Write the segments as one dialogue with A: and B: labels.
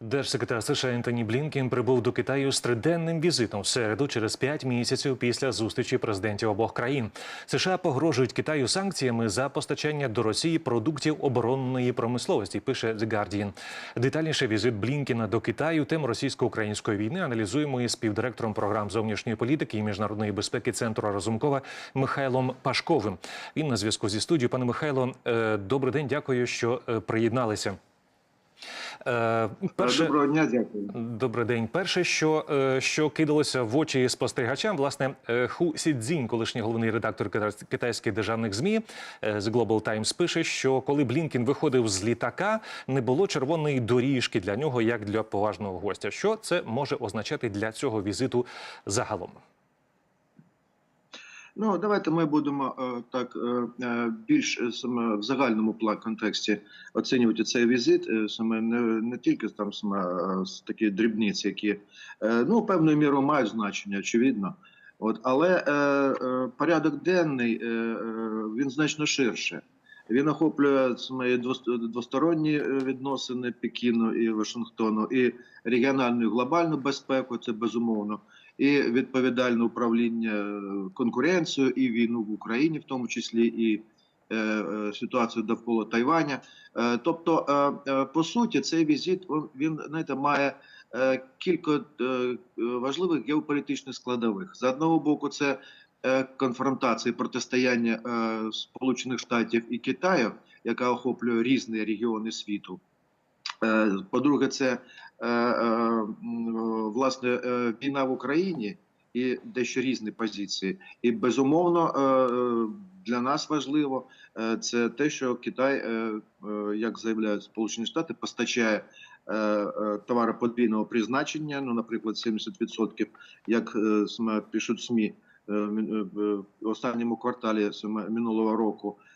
A: Держсекретар США Ентоні Блінкен прибув до Китаю з триденним візитом в середу через п'ять місяців після зустрічі президентів обох країн. США погрожують Китаю санкціями за постачання до Росії продуктів оборонної промисловості. Пише The Guardian. Детальніше візит Блінкена до Китаю тему російсько-української війни аналізуємо із співдиректором програм зовнішньої політики і міжнародної безпеки центру Разумкова Михайлом Пашковим. Він на зв'язку зі студією. Пане Михайло, е, добрий день. Дякую, що е, приєдналися. Е, Перше,
B: Доброго дня, дякую.
A: добрий день. Перше, що, е, що кидалося в очі спостерігачам, власне, е, Ху Сідзінь, колишній головний редактор кита- китайських державних змі е, The Global Times, пише, що коли Блінкін виходив з літака, не було червоної доріжки для нього, як для поважного гостя. Що це може означати для цього візиту загалом?
B: Ну давайте ми будемо е, так е, е, більш саме в загальному план контексті оцінювати цей візит, саме не, не тільки там саме такі дрібниці, які ну певною мірою мають значення, очевидно. От але е, е, порядок денний е, він значно ширше. Він охоплює саме двосторонні відносини Пекіну і Вашингтону, і регіональну і глобальну безпеку, це безумовно. І відповідальне управління е, конкуренцією, і війну в Україні, в тому числі, і е, е, ситуацію довкола Тайваня. Тобто, по суті, цей візит він, знаєте, має кілька важливих геополітичних складових. З одного боку, це конфронтація, протистояння Сполучених Штатів і Китаю, яка охоплює різні регіони світу. По-друге, це власне е, війна в Україні і дещо різні позиції. І безумовно е, е, для нас важливо е, це те, що Китай, е, е, як заявляють Сполучені Штати, постачає е, е, товари подвійного призначення. Ну, наприклад, 70%, як е, пишуть СМІ е, е, в останньому кварталі минулого року е, е,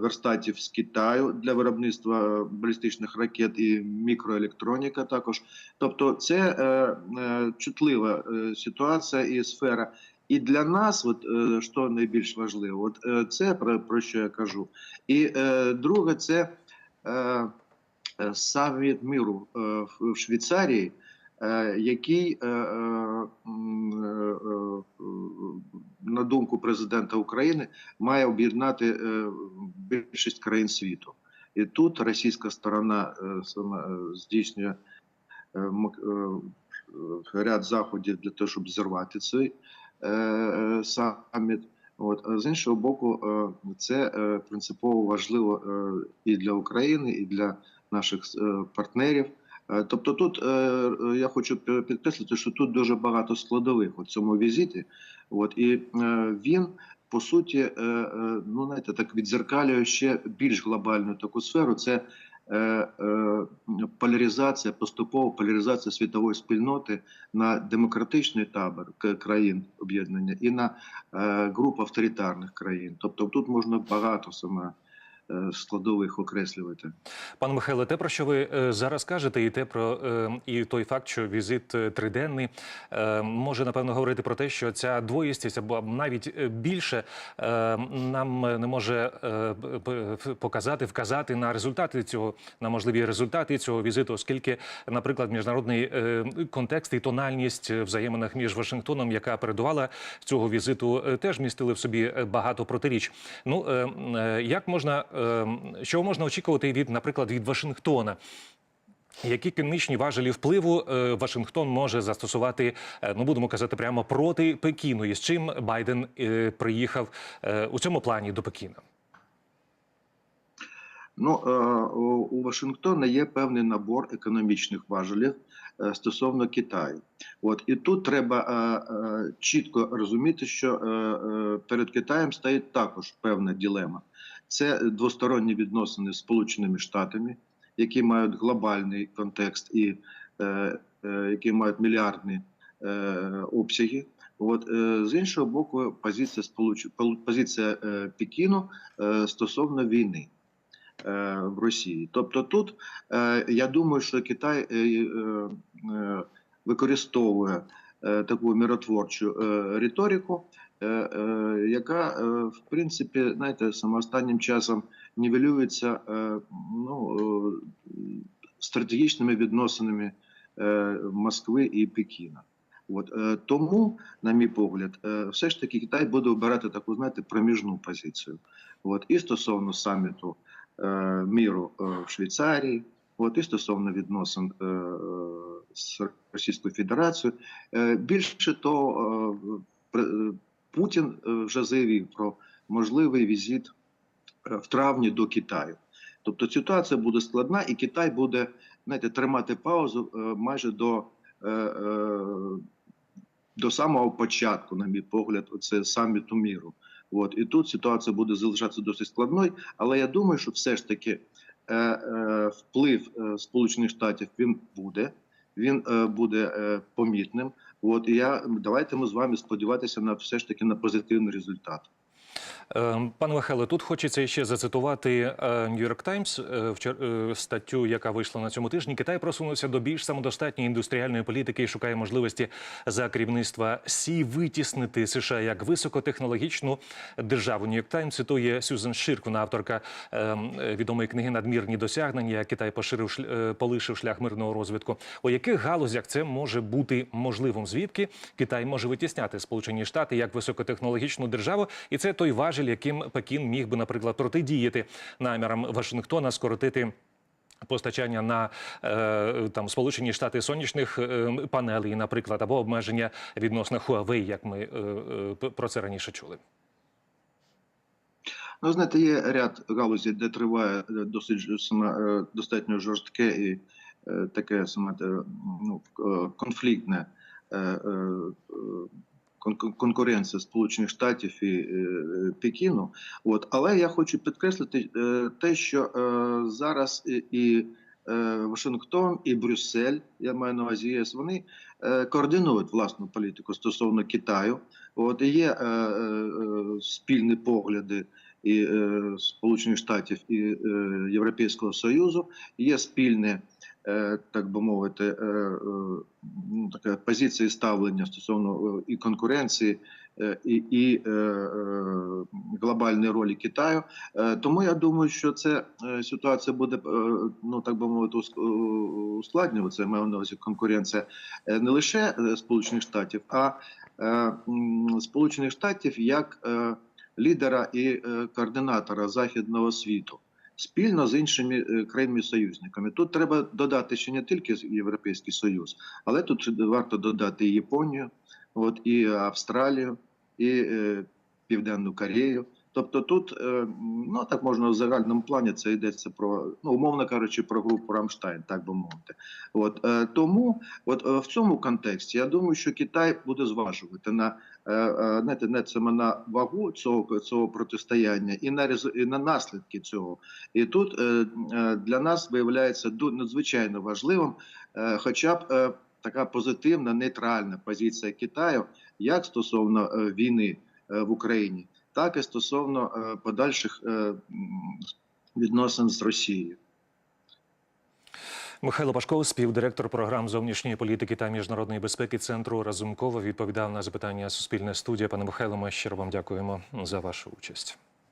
B: верстатів з Китаю для виробництва е, балістичних ракет і мікроелектроніка. Також, тобто, це е, е, чутлива е, ситуація і сфера. І для нас, от е, що найбільш важливо, от е, це про, про що я кажу. І е, друге, це е, е, саміт миру е, в- Швейцарії, е, який, е, м, е, е, на думку президента України, має об'єднати більшість країн світу. І тут російська сторона здійснює ряд заходів для того, щоб зірвати цей саміт. От з іншого боку, це принципово важливо і для України, і для наших партнерів. Е, Тобто, тут е, е, я хочу пі- підкреслити, що тут дуже багато складових у цьому візиті. От і він по суті, ну знаєте, так відзеркалює ще більш глобальну таку сферу. Це поляризація, поступова поляризація світової спільноти на демократичний табор країн об'єднання і на групу авторитарних країн. Тобто тут можна багато саме складових окреслювати.
A: Пане Михайло, те, про що ви е, зараз кажете, і те про е, і той факт, що візит е, триденний е, може напевно говорити про те, що ця двоїстість або навіть е, більше е, нам не може е, показати, вказати на результати цього, на можливі результати цього візиту, оскільки, наприклад, міжнародний е, контекст і тональність взаєминах між Вашингтоном, яка передувала цього візиту, е, теж містили в собі е, багато протиріч. Ну е, е, як можна е, що можна очікувати від, наприклад, від Вашингтона? Які економічні важелі впливу е, Вашингтон може застосувати, е, ну будемо казати, прямо проти Пекіну, і з чим Байден е, приїхав у цьому плані до Пекіна?
B: Ну у Вашингтона є певний набор економічних важелів стосовно Китаю. От і тут треба чітко розуміти, що перед Китаєм стоїть також певна ділема. Це двосторонні відносини з Сполученими Штатами, які мають глобальний контекст і е, е, які мають мільярдні е, обсяги. От е, з іншого боку, позиція сполуч... позиція е, Пекіну е, стосовно війни е, в Росії. Тобто, тут е, я думаю, що Китай е, використовує таку миротворчу риторику, яка е, в принципі, знаєте, саме останнім часом нівелюється е, ну, е, стратегічними відносинами е, Москви і Пекіна. От е, тому, на мій погляд, е, все ж таки Китай буде обирати таку, знаєте, проміжну позицію. От і стосовно саміту е, міру е, в Швейцарії, от і стосовно відносин е, е, з Російською Федерацією. Е, більше того, е, е, Путін е, вже заявив про можливий візит е, в травні до Китаю. Тобто ситуація буде складна, і Китай буде знаєте, тримати паузу е, майже до, до самого початку, на мій погляд, оце саміту міру. От і тут ситуація буде залишатися досить складною, але я думаю, що все ж таки вплив Сполучених Штатів він буде, він буде помітним. От і я давайте ми з вами сподіватися на все ж таки на позитивний результат.
A: Е, Пане Михайло, тут хочеться ще зацитувати е, New York Times, е, е, статтю, яка вийшла на цьому тижні. Китай просунувся до більш самодостатньої індустріальної політики і шукає можливості за керівництва Сі витіснити США як високотехнологічну державу. New York Times цитує Сюзан Ширк, вона авторка е, е, відомої книги Надмірні досягнення. Китай поширив полишив шлях мирного розвитку. У яких галузях це може бути можливим? Звідки Китай може витісняти Сполучені Штати як високотехнологічну державу, і це той важіль, яким Пекін міг би, наприклад, протидіяти намірам Вашингтона скоротити. Постачання на е, там Сполучені Штати сонячних е, панелей, наприклад, або обмеження відносно Huawei, як ми е, про це раніше чули.
B: Ну, знаєте, є ряд галузей, де триває досить саме, достатньо жорстке і таке саме ну, конфліктне кон- кон- конкуренція Сполучених Штатів і е, Пекіну. От, але я хочу підкреслити е, те, що е, зараз і, е, Вашингтон, і Брюссель, я маю на увазі ЄС, вони е, координують власну політику стосовно Китаю. От і є е, е, е, спільні погляди і е, Сполучених Штатів і е, Європейського Союзу. Є спільне, е, так би мовити, е, е, ну, така позиція ставлення стосовно е, і конкуренції, е, і, і е, е, глобальної ролі Китаю. Е, тому я думаю, що е, ситуація буде е, ну так би мовити ус- е, ускладнюватися. Маю на увазі конкуренція е, не лише е, Сполучених Штатів, а е, Сполучених Штатів як е, лідера і е, координатора західного світу спільно з іншими е, країнами-союзниками. Тут треба додати ще не тільки Європейський Союз, але тут варто додати і Японію, от і Австралію, і е, Південну Корею. Тобто тут, е, ну так можна в загальному плані це йдеться про, ну умовно кажучи, про групу Рамштайн, так би мовити. От е, тому, от е, в цьому контексті я думаю, що Китай буде зважувати на знаєте, не саме на вагу цього цього протистояння і на і на наслідки цього. І тут для нас виявляється надзвичайно важливим, хоча б така позитивна нейтральна позиція Китаю, як стосовно війни в Україні, так і стосовно е, подальших е, відносин з Росією.
A: Михайло Пашков, співдиректор програм зовнішньої політики та міжнародної безпеки центру Разумкова, відповідав на запитання Суспільне студія. Пане Михайло, ми щиро вам дякуємо за вашу участь.